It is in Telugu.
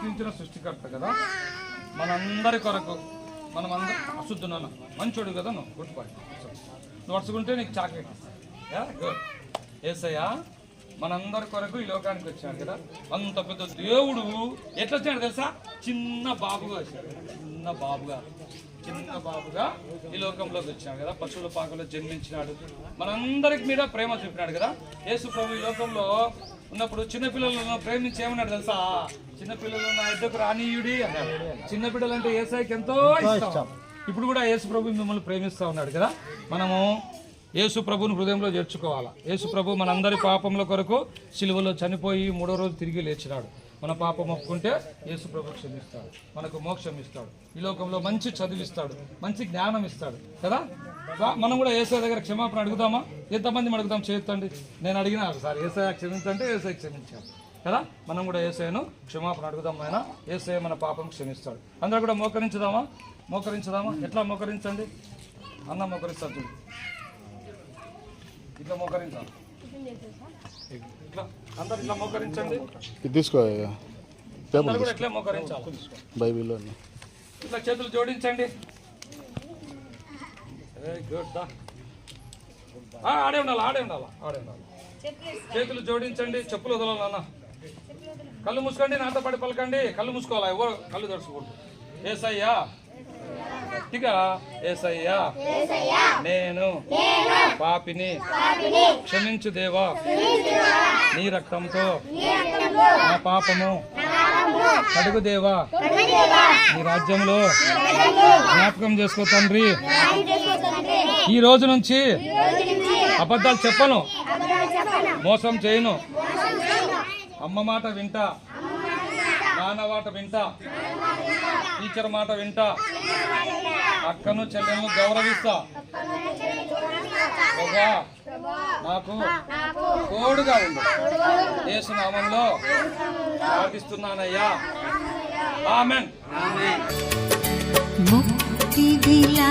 సృష్టించిన సృష్టికర్త కదా? మనందరి కొరకు మనం అందరం అశుద్ధున్నాను మంచోడు కదా నువ్వు? గుడ్ బాయ్ నువ్వు అడుచుకుంటే నీకు చాక్లెట్ యా గుడ్ ఏసయ్యా మనందరి కొరకు ఈ లోకానికి వచ్చాడు కదా. అంత పెద్ద దేవుడు ఎట్లా వచ్చాడు తెలుసా? చిన్న బాబుగా వచ్చాడు. చిన్న బాబుగా. చిన్న బాబుగా ఈ లోకంలోకి వచ్చాడు కదా. పశువుల పాకలో జన్మించినాడు. మనందరికి మీద ప్రేమ చూపినాడు కదా. యేసు ప్రభు ఈ లోకంలో ఉన్నప్పుడు చిన్నపిల్లలను ప్రేమించి ఏమన్నాడు తెలుసా? చిన్నపిల్లలు నా ఇద్దరు రానీయుడి అన్నాడు. చిన్నపిల్లలు అంటే ఏసైకి ఎంతో ఇష్టం. ఇప్పుడు కూడా యేసు ప్రభు మిమ్మల్ని ప్రేమిస్తూ ఉన్నాడు కదా? మనము యేసు ప్రభుని హృదయంలో చేర్చుకోవాలా? యేసు ప్రభు మనందరి పాపముల కొరకు సిలువలో చనిపోయి మూడో రోజు తిరిగి లేచినాడు. మన పాపం ఒప్పుకుంటే యేసు ప్రభు క్షమిస్తాడు. మనకు మోక్షం ఇస్తాడు. ఈ లోకంలో మంచి చదివిస్తాడు. మంచి జ్ఞానం ఇస్తాడు. కదా? మనం కూడా ఏసఐ దగ్గర క్షమాపణ అడుగుదామా? ఎంతమంది అడుగుదాం చేయండి నేను అడిగినా సార్ ఏసఐ క్షమించంటే ఏసఐ క్షమించాడు కదా? మనం కూడా ఏసఐను క్షమాపణ అడుగుదాం ఆయన ఏసఐ మన పాపం క్షమిస్తాడు. అందరూ కూడా మోకరించుదామా? మోకరించుదామా? ఎట్లా మోకరించండి? అన్న మోకరిస్తాడు చూడు. ఇట్లా మోకరించాలి ఇట్లా. అందరు ఇట్లా మోకరించండి. ఇది తీసుకో ఇట్లా మోకరించాలి. బైబిల్లో ఇట్లా చేతులు జోడించండి. ఆడే ఉండాలి ఆడే ఉండాలి ఆడే ఉండాలి. చేతులు జోడించండి చెప్పులు వదలాలి నాన్న. కళ్ళు మూసుకోండి నాతో పడి పలకండి. కళ్ళు మూసుకోవాలా? ఎవరు కళ్ళు తెరుచుకోండి ఏసయ్యా. గట్టిగా ఏసయ్యా. నేను పాపిని క్షమించు దేవా. నీ రక్తంతో నా పాపము కడుగు దేవా నీ రాజ్యంలో జ్ఞాపకం చేసుకో తండ్రి. ఈ రోజు నుంచి అబద్ధాలు చెప్పను. మోసం చేయను. అమ్మ మాట వింటా. నాన్న మాట వింటా. టీచర్ మాట వింటా. అక్కను చెల్లెలను గౌరవిస్తా. నాకు కోడుగా ఉండు. యేసునామంలో ప్రార్థిస్తున్నానయ్యా. ఆపిస్తున్నానయ్యా ముక్తి దిలా